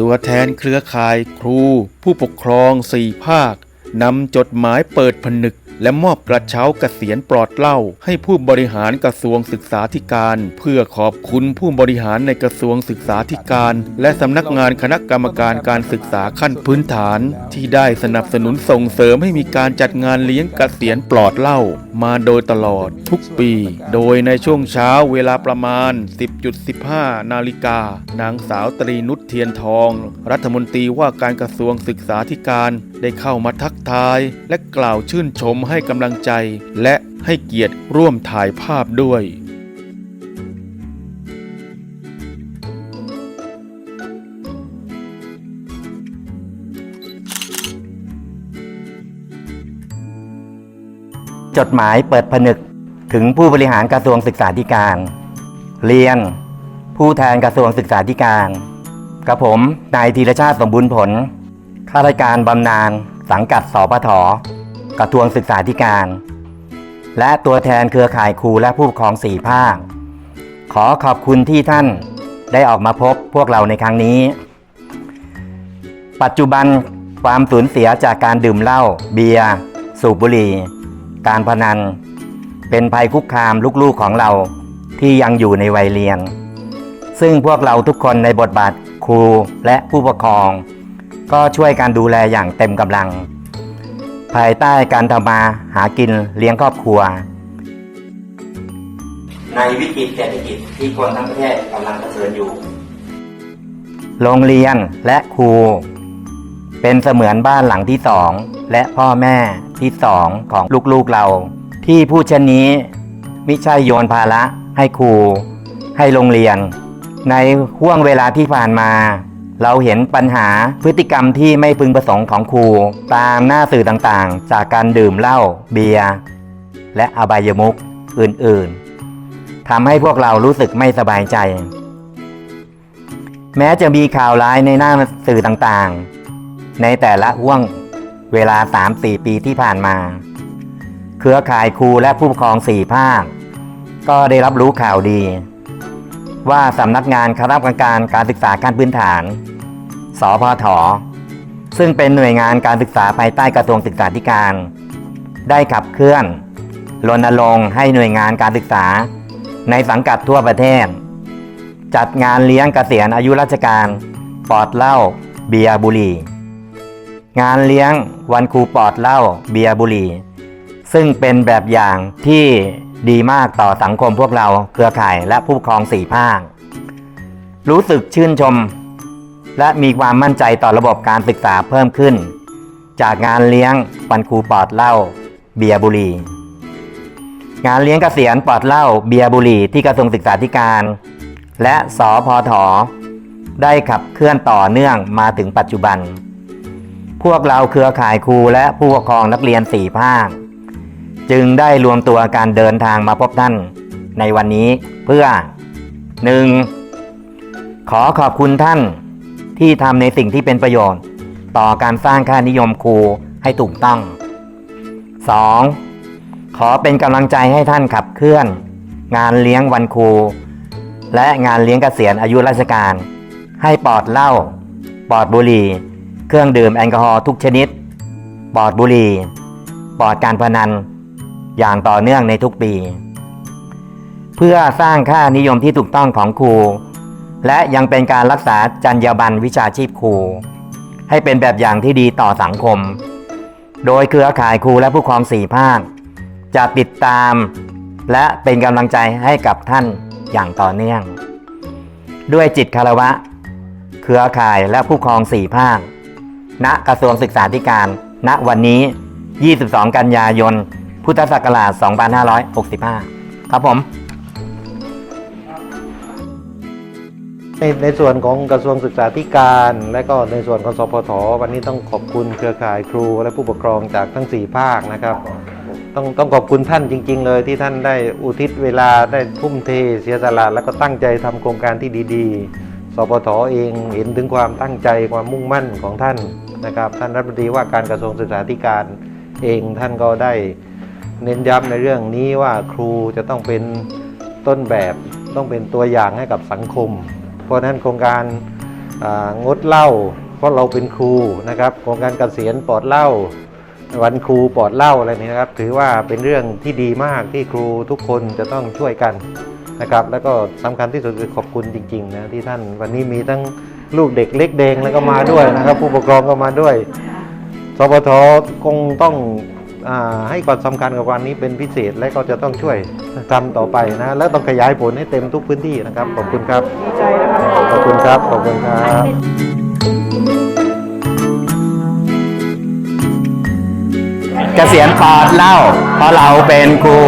ตัวแทนเครือข่ายครู ผู้ปกครองสี่ภาคนำจดหมายเปิดผนึก และมอบกระเช้าเกษียณปลอดเหล่าให้ผู้บริหารกระทรวงศึกษาธิการ เพื่อขอบคุณผู้บริหารในกระทรวงศึกษาธิการ และสำนักงานคณะกรรมการการศึกษาขั้นพื้นฐาน ที่ได้สนับสนุนส่งเสริมให้มีการจัดงานเลี้ยงเกษียณปลอดเหล่ามาโดยตลอดทุกปี โดยในช่วงเช้าเวลาประมาณ 10.15 นาฬิกา นางสาวตรีนุชเทียนทอง รัฐมนตรีว่าการกระทรวงศึกษาธิการ ได้เข้ามาทักทายและกล่าวชื่นชมให้กำลังใจ และให้เกียรติร่วมถ่ายภาพด้วยจดหมายเปิดผนึกถึงผู้บริหารกระทรวงศึกษาธิการ เรียน ผู้แทนกระทรวงศึกษาธิการ กับผมนายธีรชาติสมบูรณ์ผล ข้าราชการบำนาญสังกัดสปทกระทรวงศึกษาธิการ และตัวแทนเครือข่ายครูและผู้ปกครองสี่ภาค ขอขอบคุณที่ท่านได้ออกมาพบพวกเราในครั้งนี้ ปัจจุบันความสูญเสียจากการดื่มเหล้าเบียร์ สูบบุหรี่ การพนัน เป็นภัยคุกคามลูกๆของเราที่ยังอยู่ในวัยเรียน ซึ่งพวกเราทุกคนในบทบาทครูและผู้ปกครอง ก็ช่วยการดูแลอย่างเต็มกำลัง ภายใต้การทำมาหากินเลี้ยงครอบครัว ในวิกฤตเศรษฐกิจที่คนทั้งประเทศกำลังเผชิญอยู่ โรงเรียนและครู เป็นเสมือนบ้านหลังที่สอง และพ่อแม่ที่สองของลูกๆเรา ที่ผู้เช่นนี้ไม่ใช่โยนภาระให้ครู ให้โรงเรียน ในห่วงเวลาที่ผ่านมา เราเห็นปัญหาพฤติกรรมที่ไม่พึงประสงค์ของครู ตามหน้าสื่อต่างๆ จากการดื่มเหล้าเบียร์และอบายมุขอื่นๆทำให้พวกเรารู้สึกไม่สบายใจ แม้จะมีข่าวร้ายในหน้าสื่อต่างๆ ในแต่ละห่วงเวลา 3-4 ปีที่ผ่านมา เครือข่ายครูและผู้ปกครองสี่ภาค ก็ได้รับรู้ข่าวดีว่าสำนักงานคณะกรรมการการศึกษาขั้นพื้นฐาน สพทซึ่งเป็นหน่วยงานการศึกษาภายใต้กระทรวงศึกษาธิการ ได้ขับเคลื่อนรณรงค์ให้หน่วยงานการศึกษา ในสังกัดทั่วประเทศ จัดงานเลี้ยงเกษียณอายุราชการปอดเหล้าเบียร์บุรีงานเลี้ยงวันครูปอดเหล้าเบียร์บุรีซึ่งเป็นแบบอย่างที่ดีมากต่อสังคมพวกเราเครือข่ายและผู้ปกครองสี่ภาค รู้สึกชื่นชม และมีความมั่นใจต่อระบบการศึกษาเพิ่มขึ้น จากงานเลี้ยงวันครูปอดเหล้าเบียร์บุรี งานเลี้ยงเกษียณปอดเหล้าเบียร์บุรีที่กระทรวงศึกษาธิการ และสพทได้ขับเคลื่อนต่อเนื่องมาถึงปัจจุบัน พวกเราเครือข่ายครูและผู้ปกครองนักเรียนสี่ภาค จึงได้รวมตัวการเดินทางมาพบท่าน ในวันนี้เพื่อ 1. ขอขอบคุณท่าน ที่ทำในสิ่งที่เป็นประโยชน์ ต่อการสร้างค่านิยมครูให้ถูกต้อง 2. ขอเป็นกำลังใจให้ท่านขับเคลื่อน งานเลี้ยงวันครู และงานเลี้ยงเกษียณอายุราชการ ให้ปลอดเหล้าปลอดบุหรี่ เครื่องดื่มแอลกอฮอล์ทุกชนิดปลอดบุหรี่ปลอดการพนัน อย่างต่อเนื่องในทุกปี เพื่อสร้างค่านิยมที่ถูกต้องของครู และยังเป็นการรักษาจรรยาบรรณวิชาชีพครู ให้เป็นแบบอย่างที่ดีต่อสังคม โดยเครือข่ายครูและผู้ครองสี่ภาค จะติดตาม และเป็นกำลังใจให้กับท่านอย่างต่อเนื่อง ด้วยจิตคารวะ เครือข่ายและผู้ครองสี่ภาค ณกระทรวงศึกษาธิการ ณวันนี้ 22 กันยายน พุทธศักราช 2565 ครับผม ในในส่วนของกระทรวงศึกษาธิการ และก็ในส่วนของสพทวันนี้ต้องขอบคุณเครือข่ายครูและผู้ปกครองจากทั้ง 4 ภาคนะครับ ต้องต้องขอบคุณท่านจริง ๆ เลยที่ท่านได้อุทิศเวลาได้ทุ่มเทเสียสละแล้วก็ตั้งใจทำโครงการที่ดีๆ สพทเองเห็นถึงความตั้งใจความมุ่งมั่นของท่านนะครับ ท่านรัฐมนตรีว่าการกระทรวงศึกษาธิการเองท่านก็ได้เน้นย้ำในเรื่องนี้ว่าครูจะต้องเป็นต้นแบบต้องเป็นตัวอย่างให้กับสังคม เพราะนั้นโครงการงดเหล้าเพราะเราเป็นครูนะครับโครงการเกษียณปลอดเหล้าวันครูปลอดเหล้าอะไรนี้นะครับ ถือว่าเป็นเรื่องที่ดีมากที่ครูทุกคนจะต้องช่วยกันนะครับ แล้วก็สำคัญที่สุดคือขอบคุณจริงๆนะที่ท่านวันนี้มีทั้งลูกเด็กเล็กแดงแล้วก็มาด้วยนะครับ ผู้ปกครองก็มาด้วยสปทคงต้อง ให้ความสำคัญกับวันนี้เป็นพิเศษและก็จะต้องช่วยทำต่อไปนะ แล้วต้องขยายผลให้เต็มทุกพื้นที่นะครับ ขอบคุณครับดีใจนะคะขอบคุณครับขอบคุณครับเกษียณปลอดเหล่าเพราะเราเป็นครู